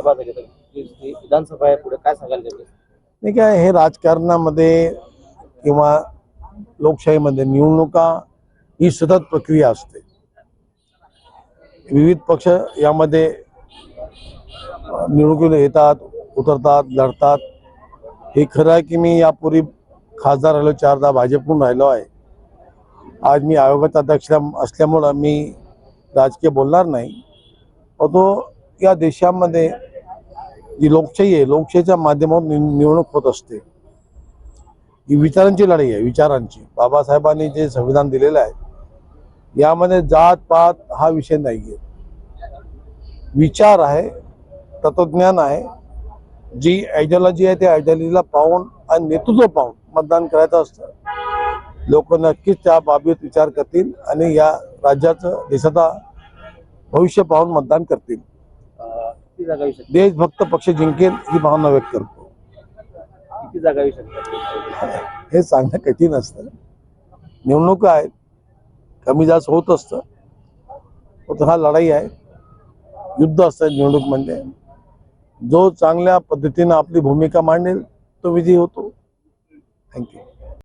सभा झाली जी- विधानसभा आहे पुढे काय सांगायला नाही काय हे राजकारणामध्ये किंवा लोकशाहीमध्ये निवडणुका ही सतत प्रक्रिया असते. विविध पक्ष यामध्ये अं, निवडणुकीला येतात उतरतात लढतात. हे खरं आहे की मी यापूर्वी खासदार राहिलो चारदा भाजपकडून राहिलो आहे. आज मी आयोगाचा अध्यक्ष असल्यामुळं मी राजकीय बोलणार नाही. परंतु या देशामध्ये जी लोकशाही आहे. लोकशाहीच्या माध्यमातून निव- निवडणूक होत असते. ही विचारांची लढाई आहे विचारांची. बाबासाहेबांनी जे संविधान दिलेलं आहे यामध्ये जात पात हा विषय नाही आहे विचार आहे तत्वज्ञान आहे. जी आयडियॉलॉजी आहे त्या आयडियॉलॉजीला पाहून आणि नेतृत्व पाहून मतदान करायचं असतं. लोक नक्कीच त्या बाबीत विचार करतील आणि या राज्याचं देशाचा भविष्य पाहून मतदान करतील. किती जागा येऊ शकतात? देश भक्त पक्ष जिंकेल ही भावना व्यक्त करतो. किती जागा येऊ शकतात? हे सांगणं कठीण असतं. निवडणुका आहेत. कमी जास्त होत असतं. पण हा लढाई आहे. युद्ध असतं निवडणूक म्हणजे. जो चांगल्या पद्धतीनं आपली भूमिका मांडेल तो विजयी होतो. थँक्यू